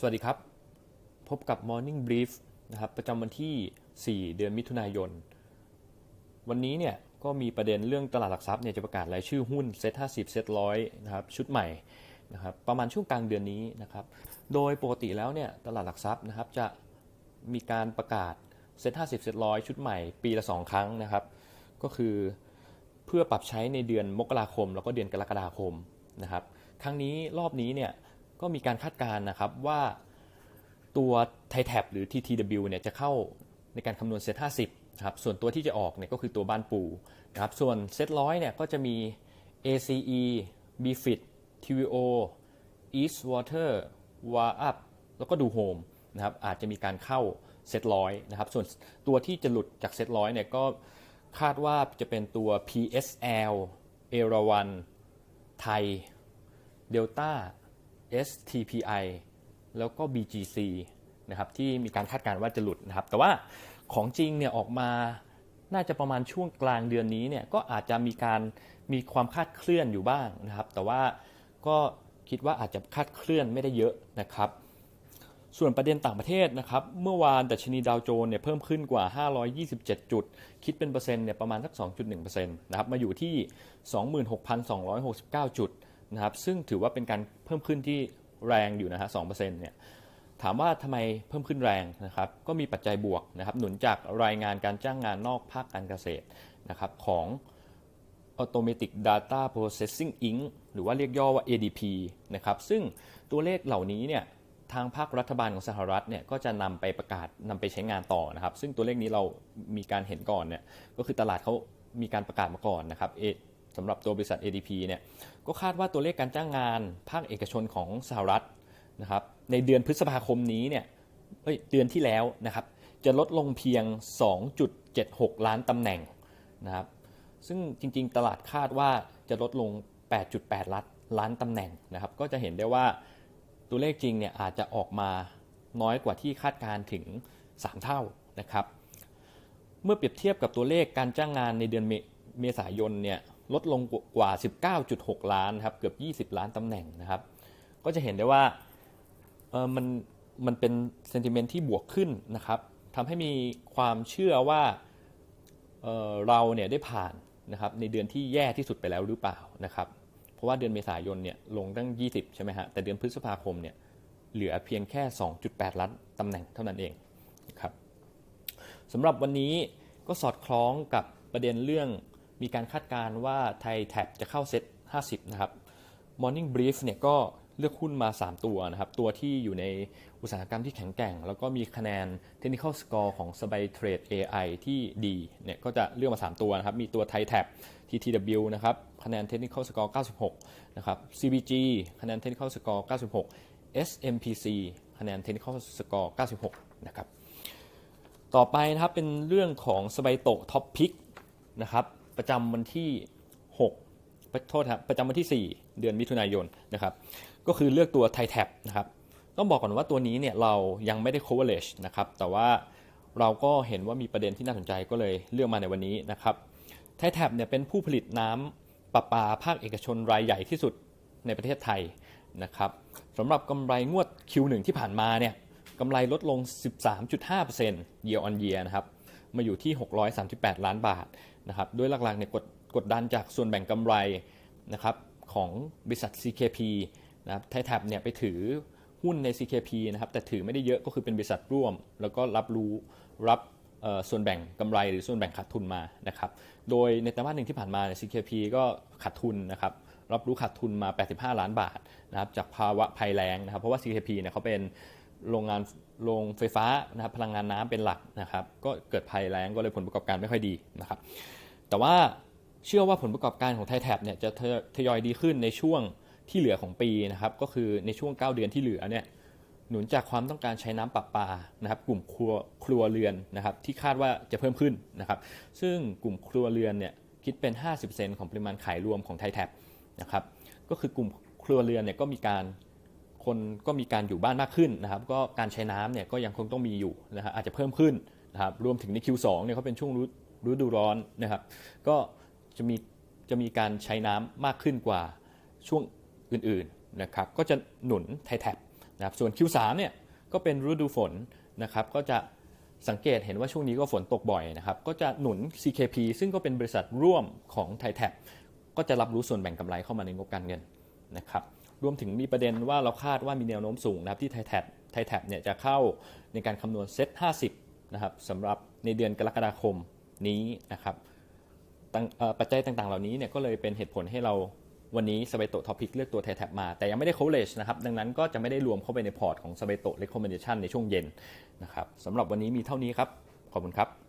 สวัสดีครับ พบกับ Morning Brief นะครับประจำวันที่ 4 เดือนมิถุนายน วันนี้เนี่ยก็มีประเด็นเรื่องตลาดหลักทรัพย์เนี่ยจะประกาศรายชื่อหุ้นเซ็ต50เซ็ตร้อยนะครับชุดใหม่นะครับประมาณช่วงกลางเดือนนี้นะครับโดยปกติแล้วเนี่ยตลาดหลักทรัพย์นะครับจะมีการประกาศเซ็ต50เซ็ตร้อยชุดใหม่ปีละ 2 ครั้งนะครับ ก็คือเพื่อปรับใช้ในเดือนมกราคม แล้วก็เดือนกรกฎาคมนะครับครั้งนี้รอบนี้เนี่ย ก็มีการคาดการณ์นะครับว่าตัวไทแท็บหรือ TTW เนี่ยจะเข้าในการคำนวณเซต50นะครับส่วนตัวที่จะออกเนี่ยก็คือตัวบ้านปูนะครับส่วนเซตร้อยเนี่ยก็จะมี ACE BFIT TVO Eastwater w a Up แล้วก็ดูโฮมนะครับอาจจะมีการเข้าเซตร้อยนะครับส่วนตัวที่จะหลุดจากเซตร้อยเนี่ยก็คาดว่าจะเป็นตัว PSL เอราวันไทย Delta STPI แล้วก็ BGC นะครับที่มีการคาดการณ์ว่าจะหลุดนะครับ แต่ว่าของจริงเนี่ยออกมาน่าจะประมาณช่วงกลางเดือนนี้เนี่ยก็อาจจะมีการมีความคาดเคลื่อนอยู่บ้างนะครับ แต่ว่าก็คิดว่าอาจจะคาดเคลื่อนไม่ได้เยอะนะครับ ส่วนประเด็นต่างประเทศนะครับ เมื่อวานดัชนีดาวโจนส์เนี่ยเพิ่มขึ้นกว่า 527 จุด คิดเป็นเปอร์เซ็นต์เนี่ยประมาณสัก 2.1%นะครับมาอยู่ที่ 26,269 จุด นะครับซึ่งถือว่าเป็นการเพิ่มขึ้นที่แรงอยู่นะฮะ2%เนี่ยถามว่าทำไมเพิ่มขึ้นแรงนะครับก็มีปัจจัยบวกนะครับหนุนจากรายงานการจ้างงานนอกภาคการเกษตรนะครับของ Automatic Data Processing Inc. หรือว่าเรียกย่อว่า ADP นะครับซึ่งตัวเลขเหล่านี้เนี่ยทางภาครัฐบาลของสหรัฐเนี่ยก็จะนำไปประกาศนำไปใช้งานต่อนะครับ ซึ่งตัวเลขนี้เรามีการเห็นก่อนเนี่ยก็คือตลาดเขามีการประกาศมาก่อนนะครับ สำหรับตัวบริษัท ADP เนี่ยก็คาดว่าตัวเลขการจ้างงานภาคเอกชนของสหรัฐนะครับในเดือนพฤษภาคมนี้เนี่ยเยเดือนที่แล้วนะครับจะลดลงเพียง 2.76 ล้านตำแหน่งนะครับซึ่งจริงๆ ตลาดคาดว่าจะลดลง 8.8 ล้านล้านตำแหน่งนะครับก็จะเห็นได้ว่าตัวเลขจริงเนี่ยอาจจะออกมาน้อยกว่าที่คาดการถึง 3 เท่านะครับ เมื่อเปรียบเทียบกับตัวเลขการจ้างงานในเดือนเมเมษายนเนี่ย ลดลงกว่า 19.6 ล้านครับเกือบ 20 ล้านตำแหน่งนะครับ ก็จะเห็นได้ว่าเออมันมันเป็นเซนติเมนต์ที่บวกขึ้นนะครับทำให้มีความเชื่อว่าเเราเนี่ยได้ผ่านนะครับในเดือนที่แย่ที่สุดไปแล้วหรือเปล่านะครับเพราะว่าเดือนเมษายนเนี่ยลงตั้ง 20 ใช่ไหมฮะแต่เดือนพฤษภาคมเนี่ยเหลือเพียงแค่ 2.8 ล้านตำแหน่งเท่านั้นเองนะครับสำหรับวันนี้ก็สอดคล้องกับประเด็นเรื่อง มีการคาดการณ์ว่าไทยแท็บจะเข้าเซ็ต50 นะครับ Morning Brief เนี่ยก็เลือกหุ้นมา 3 ตัวนะครับ ตัวที่อยู่ในอุตสาหกรรมที่แข็งแกร่ง แล้วก็มีคะแนน Technical Score ของ s b y Trade AI ที่ดีเนี่ยก็จะเลือกมา 3 ตัวนะครับ มีตัวไทยแท็บ TTW นะครับคะแนน Technical Score 96 นะครับ CBG คะแนน Technical Score 96 SMPC คะแนน Technical Score 96 นะครับ ต่อไปนะครับเป็นเรื่องของสบายโตท็อปพิกนะครับ ประจำวันที่ 6 โทษครับประจำวันที่ 4 เดือนมิถุนายนนะครับก็คือเลือกตัวไทแท็บนะครับต้องบอกก่อนว่าตัวนี้เนี่ยเรายังไม่ได้ coverage นะครับแต่ว่าเราก็เห็นว่ามีประเด็นที่น่าสนใจก็เลยเลือกมาในวันนี้นะครับไทแท็บเนี่ยเป็นผู้ผลิตน้ำประปาภาคเอกชนรายใหญ่ที่สุดในประเทศไทยนะครับสำหรับกำไรงวด Q1 ที่ผ่านมาเนี่ยกำไรลดลง 13.5% year on year นะครับ มาอยู่ที่ 638 ล้านบาท นะครับด้วยหลักๆเนี่ยกดกดดันจากส่วนแบ่งกำไรนะครับของบริษัท CKP นะครับไทแท็บเนี่ยไปถือหุ้นใน CKP นะครับแต่ถือไม่ได้เยอะก็คือเป็นบริษัทร่วม แล้วก็รับรู้รับส่วนแบ่งกำไรหรือส่วนแบ่งขาดทุนมานะครับโดยในไตรมาสหนึ่งที่ผ่านมาเนี่ย CKP ก็ขาดทุนนะครับรับรู้ขาดทุนมา 85 ล้านบาทนะครับจากภาวะภัยแล้งนะครับเพราะว่า CKP เนี่ยเขาเป็นโรงงาน โรงไฟฟ้านะครับพลังงานน้ำเป็นหลักนะครับ ก็เกิดภัยแล้งก็เลยผลประกอบการไม่ค่อยดีนะครับ แต่ว่าเชื่อว่าผลประกอบการของไทยแท็บเนี่ยจะทยอยดีขึ้นในช่วงที่เหลือของปีนะครับ ก็คือในช่วง 9 เดือนที่เหลือเนี่ยหนุนจากความต้องการใช้น้ำประปานะครับ กลุ่มครัวครัวเรือนนะครับ ที่คาดว่าจะเพิ่มขึ้นนะครับ ซึ่งกลุ่มครัวเรือนเนี่ยคิดเป็น 50%ของปริมาณขายรวมของไทยแท็บนะครับ ก็คือกลุ่มครัวเรือนเนี่ยก็มีการ คนก็มีการอยู่บ้านมากขึ้นนะครับ ก็การใช้น้ำเนี่ยก็ยังคงต้องมีอยู่นะครับอาจจะเพิ่มขึ้นนะครับรวมถึงใน Q2 เนี่ยเขาเป็นช่วงฤดูร้อนนะครับ ก็จะมีจะมีการใช้น้ำมากขึ้นกว่าช่วงอื่นๆนะครับก็จะหนุนไทแท็บนะครับส่วน Q3 เนี่ยก็เป็นฤดูฝนนะครับก็จะสังเกตเห็นว่าช่วงนี้ก็ฝนตกบ่อยนะครับก็จะหนุน CKP ซึ่งก็เป็นบริษัทร่วมของไทแท็บก็จะรับรู้ส่วนแบ่งกำไรเข้ามาในงบการเงินนะครับ รวมถึงมีประเด็นว่าเราคาดว่ามีแนวโน้มสูงนะครับที่ไทแท็บไทแท็บเนี่ยจะเข้าในการคำนวณเซ็ต50นะครับสำหรับในเดือนกรกฎาคมนี้นะครับปัจจัยต่างๆ เหล่านี้เนี่ยก็เลยเป็นเหตุผลให้เราวันนี้สเปโตท็อปิกเลือกตัวไทแท็บมาแต่ยังไม่ได้ coverage นะครับดังนั้นก็จะไม่ได้รวมเข้าไปในพอร์ตของสเปโต recommendation ในช่วงเย็นนะครับสำหรับวันนี้มีเท่านี้ครับ ขอบคุณครับ